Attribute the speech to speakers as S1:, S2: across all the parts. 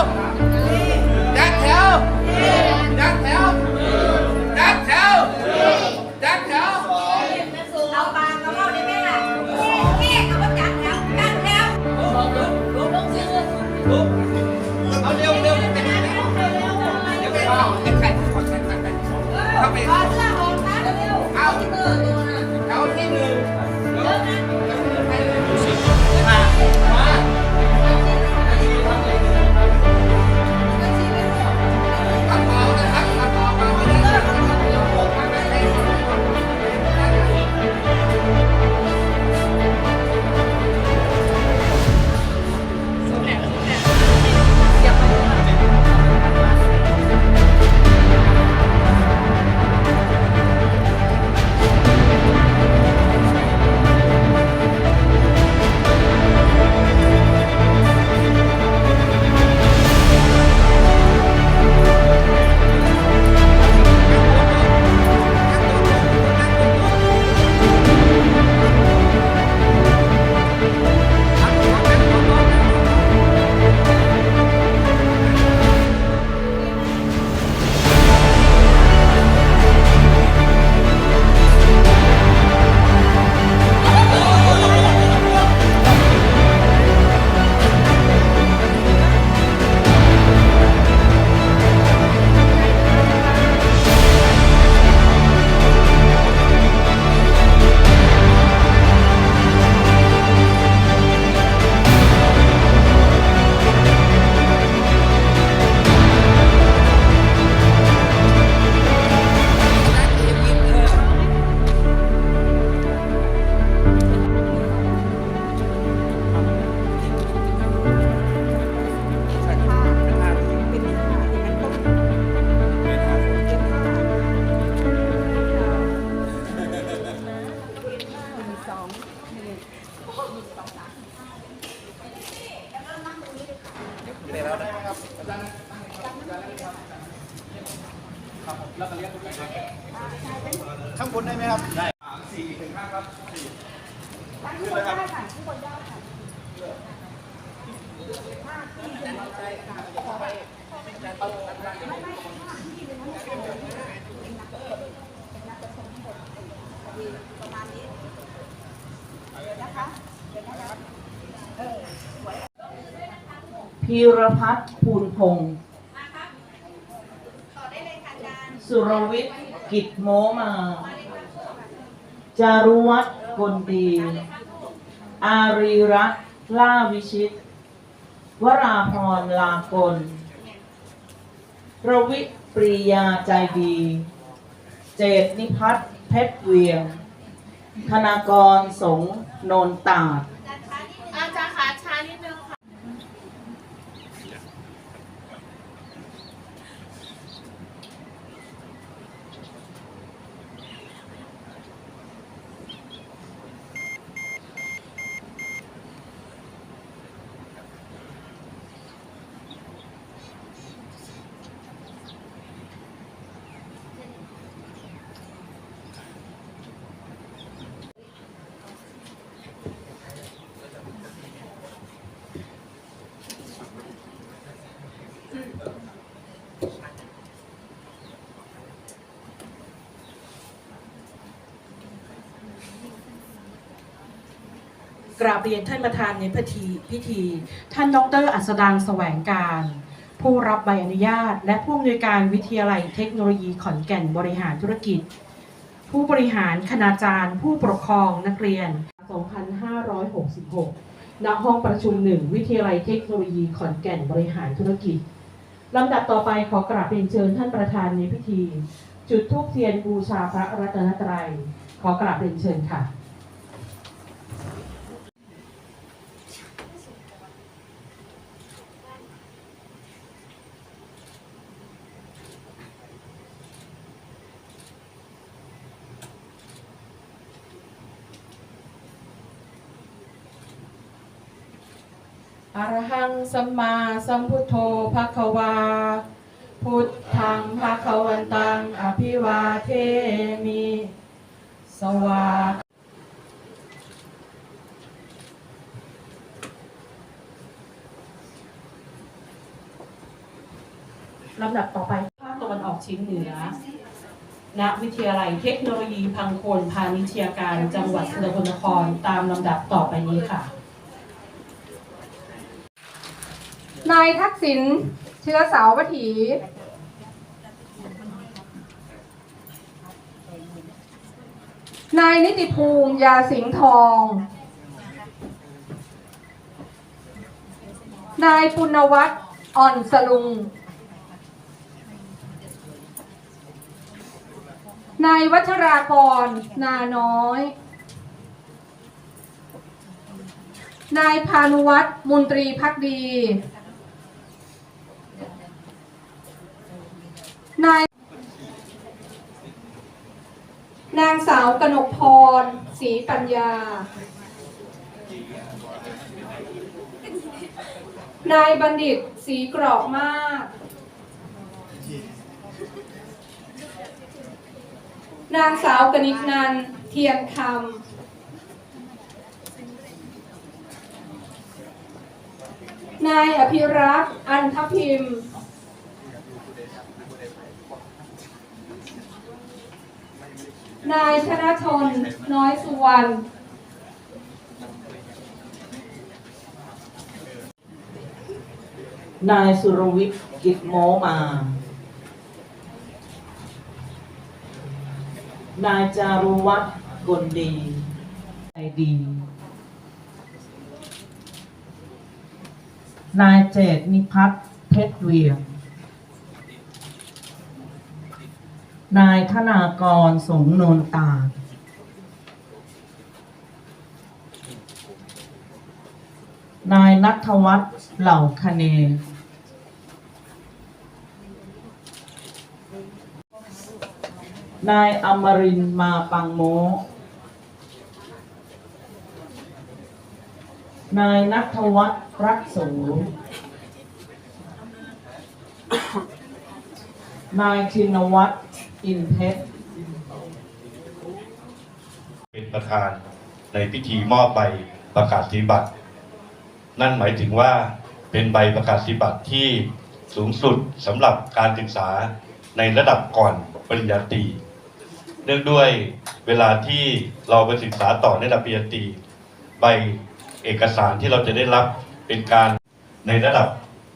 S1: ว
S2: จัดแถวจัดแถว ขึ้นเลยครับ
S3: พีรพัฒน์ภูลพงศ์สุรวิทย์กิจโมมา จารุวัฒน์กลดี อารีรัตน์ล่าวิชิต วราพรลากลระวิปรียาใจดี เจตนิพัฒน์เพชรเวียง ธนากรสงโนนตาด
S1: อาจารย์ขาช้านิดนึงค่ะ
S4: กราบเรียนท่านประธานในพิธีพิธี ท่านดรอัสดางแสวงการ ผู้รับใบอนุญาต และผู้อำนวยการวิทยาลัยเทคโนโลยีขอนแก่นบริหารธุรกิจ ผู้บริหารคณาจารย์ ผู้ปกครองนักเรียน 2566 ณ ห้องประชุมหนึ่งวิทยาลัยเทคโนโลยีขอนแก่นบริหารธุรกิจลำดับต่อไปขอกราบเรียนเชิญท่านประธานในพิธี จุดธูปเทียนบูชาพระรัตนตรัย ขอกราบเรียนเชิญค่ะ อรหัง สัมมาสัมพุทโธภะคะวา พุทธังภะคะวันตัง อภิวาเทมิ สวาลำดับต่อไปภาคตะวันออกเฉียงเหนือ ณ วิทยาลัยเทคโนโลยีพังโคนพาณิชยาการจังหวัดสกลนครตามลำดับต่อไปนี้ค่ะ
S5: นายทักษิณเชื้อสาวถี นายนิติภูมิยาสิงห์ทอง นายปุณวัฒน์อ่อนสลุง นายวัชรากร นาน้อย นายพานุวัฒน์มนตรีพักดี นาย นาง สาวกนกพรศรีปัญญา นายบัณฑิตศรีกรอบมาก นางสาวกนิกนันเทียนคำ นายอภิรักษ์ อันทพิมพ์ นายธนะชน น้อยสุวรรณ
S3: นายสุรวิทย์กิจโมมา นายจารุวัฒน์กลดีใจดี นายเจตนิพัฒน์เพชรเวียง นายธนากรสงนนตา นายนัทวัฒน์เหล่าคเน นายอมรินมาปังโม นายนัทวัฒน์รักโสนายชินวัฒน์ อินเพชร
S6: เป็นประธานในพิธีมอบใบประกาศนียบัตร นั่นหมายถึงว่าเป็นใบประกาศนียบัตรที่สูงสุดสำหรับการศึกษาในระดับก่อนปริญญาตรี เนื่องด้วยเวลาที่เราไปศึกษาต่อในระดับปริญญาตรี ใบเอกสารที่เราจะได้รับเป็นการในระดับ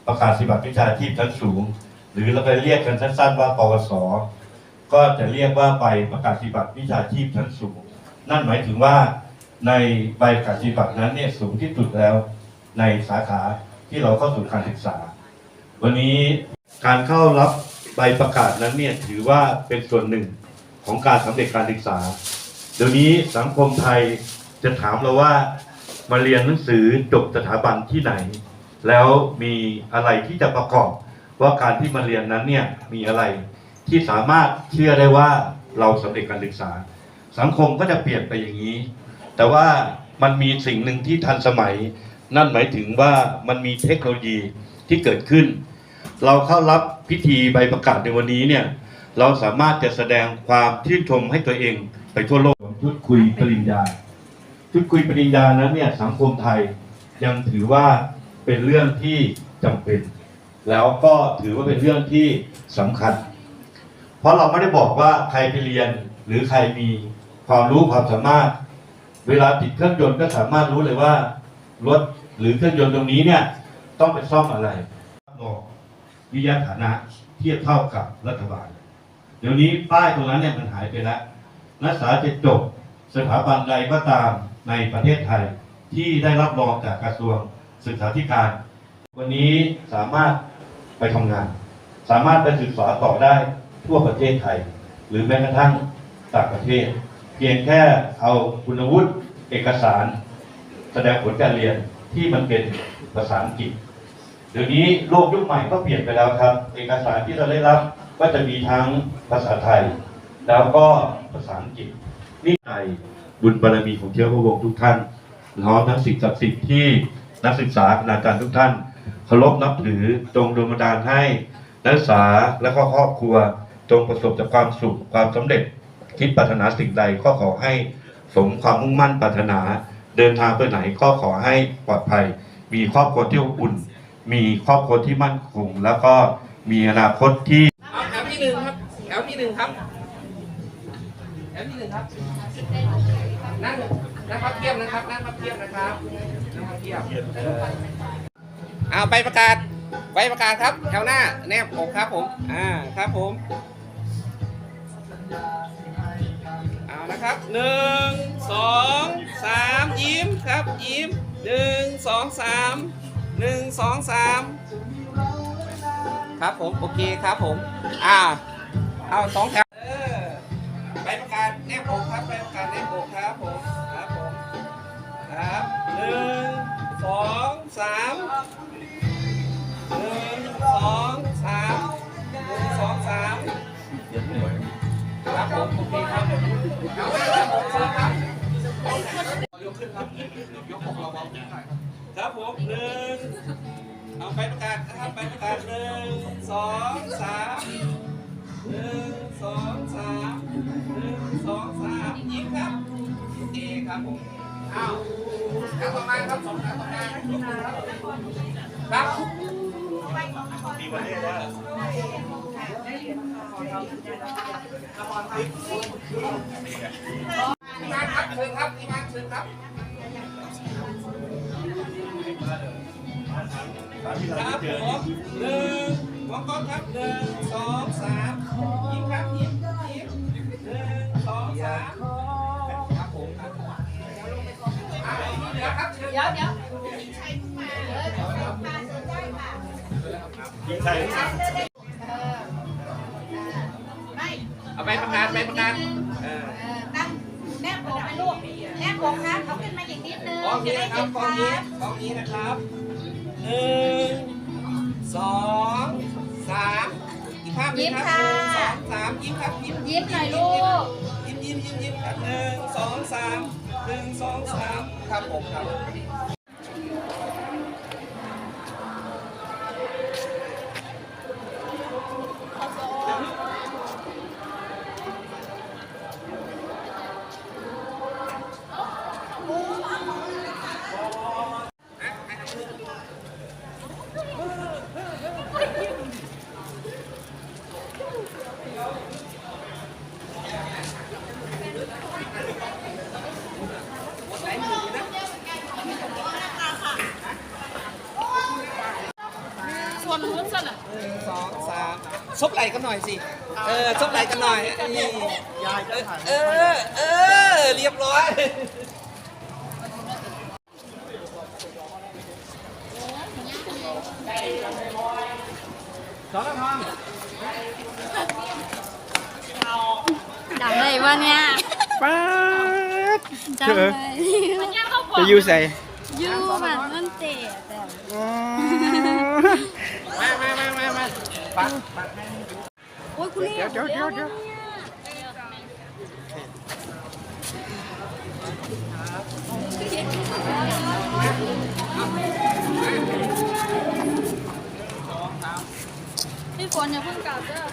S6: ประกาศนียบัตรวิชาชีพชั้นสูง หรือเราไปเรียกกันสั้นๆว่าปวส ก็จะเรียกว่าใบประกาศนียบัตรวิชาชีพชั้นสูง นั่นหมายถึงว่าในใบประกาศนียบัตรนั้นเนี่ยสูงที่สุดแล้วในสาขาที่เราเข้าสู่การศึกษา วันนี้การเข้ารับใบประกาศนั้นเนี่ยถือว่าเป็นส่วนหนึ่งของการสำเร็จการศึกษา เดี๋ยวนี้สังคมไทยจะถามเราว่ามาเรียนหนังสือจบสถาบันที่ไหน แล้วมีอะไรที่จะประกอบว่าการที่มาเรียนนั้นเนี่ยมีอะไร ที่สามารถเชื่อได้ว่าเราสำเร็จการศึกษา สังคมก็จะเปลี่ยนไปอย่างนี้ แต่ว่ามันมีสิ่งหนึ่งที่ทันสมัย นั่นหมายถึงว่ามันมีเทคโนโลยีที่เกิดขึ้น เราเข้ารับพิธีใบประกาศในวันนี้เนี่ยเราสามารถจะแสดงความชื่นชมให้ตัวเองไปทั่วโลกชุดคุยปริญญา ชุดคุยปริญญานั้นเนี่ยสังคมไทยยังถือว่าเป็นเรื่องที่จำเป็น แล้วก็ถือว่าเป็นเรื่องที่สำคัญ เพราะเราไม่ได้บอกว่าใครไปเรียนหรือใครมีความรู้ความสามารถ เวลาติดเครื่องยนต์ก็สามารถรู้เลยว่ารถหรือเครื่องยนต์ตรงนี้เนี่ยต้องไปซ่อมอะไรบอกวิทยาฐานะเทียบเท่ากับรัฐบาล เดี๋ยวนี้ป้ายตรงนั้นเนี่ยมันหายไปแล้ว นักศึกษาจะจบสถาบันใดก็ตามในประเทศไทยที่ได้รับรองจากกระทรวงศึกษาธิการ วันนี้สามารถไปทำงาน สามารถไปศึกษาต่อได้ ทั่วประเทศไทย หรือแม้กระทั่งต่างประเทศ เพียงแค่เอาคุณวุฒิเอกสาร แสดงผลการเรียนที่มันเป็นภาษาอังกฤษเดี๋ยวนี้โลกยุคใหม่ก็เปลี่ยนไปแล้วครับ เอกสารที่เราได้รับก็จะมีทั้งภาษาไทย แล้วก็ภาษาอังกฤษนี่ในบุญบารมีของเชื้อพระวงศ์ทุกท่านพร้อมทั้งสิ่งศักดิ์สิทธิ์ที่นักศึกษาคณาจารย์ทุกท่านเคารพนับถือจงดลบันดาลให้นักศึกษาและก็ครอบครัว จงประสบแต่ความสุขความสำเร็จคิดปรารถนาสิ่งใดก็ขอให้สมความมุ่งมั่นปรารถนา เดินทางไปไหนก็ขอให้ปลอดภัย มีครอบครัวที่อบอุ่น มีครอบครัวที่มั่นคงแล้วก็มีอนาคตที่
S2: เอาแถวที่หนึ่งครับแถวที่หนึ่งครับแถวที่หนึ่งครับนั่งนั่งพับเทียบนะครับนั่งพับเทียบนะครับนั่งพับเทียบเออเอาไปประกาศไปประกาศครับแถวหน้าแนบอกครับผมอ่าครับผม เอานะครับหนึ่งสองสามยิ้มครับยิ้มหนึ่งสองสามหนึ่งสองสามครับผมโอเคครับผมอ่าเอาสองแถวเออใบประกาศแนบอกครับใบประกาศแนบอกครับผมครับผม ผมหนึ่งเอาไปประกาศนะครับไปประกาศหนึ่งสองสามหนึ่งสองสามหนึ่งสองสามยิ้มครับโอครับผมอ้าวครับต่อมาครับสองครับต่อมาครับทีมงานครับเชิญครับทีมงานเชิญครับ ครับผมหนึ่งมองกล้องครับหนึ่งสองสามยิ้มครับยิ้มยิ้มหนึ่งสองสามครับผมครับอ่าที่เหลือครับเดี๋
S1: ยวเดี๋ยวใครมาเออเดี๋ยมาเชิญได้ค่ะ
S6: ยิงใส่
S1: เออไม่
S2: เอาไปประกาศไปประกาศ
S1: ตั้งแนบผมไปลูก แนบผมครับเขาขึ้นมาอย่างนิดนึง
S2: กล้อง
S1: จะ
S2: นี้
S1: ได้
S2: นะครั
S1: เห็
S2: บ
S1: น
S2: กล้
S1: ค
S2: องนี้
S1: รับ
S2: กล้องนี้นะครับหนึ่งสองสามอีกภาพหนึงครับหนึ่งสองสามยิ้มครับยิ้ม
S1: ยิ้มหน่อยลูก
S2: ยิ้มยิ้มยิ้มยิ้มครับหนึ่งสองสามหนึ่งสองสามครับผมครับ ซบไหล่กันหน่อยสิ เออซบไหล่กันหน่อยนี่เออ เออ เรียบร้อย
S7: จำได้ว่าเนี่ย
S8: ป๊าด
S7: จำได้
S8: จะอยู่ใส่
S7: ยูแบบมันเตะแต่
S8: อ๋อ
S2: มามามามามา ปักปัแม่
S7: โอ้ยคุณเรียก
S8: เดี๋ยวเดี๋ยวเดี๋ยวพี่ฝนอย่า
S7: เพิ่งกลับเด้อ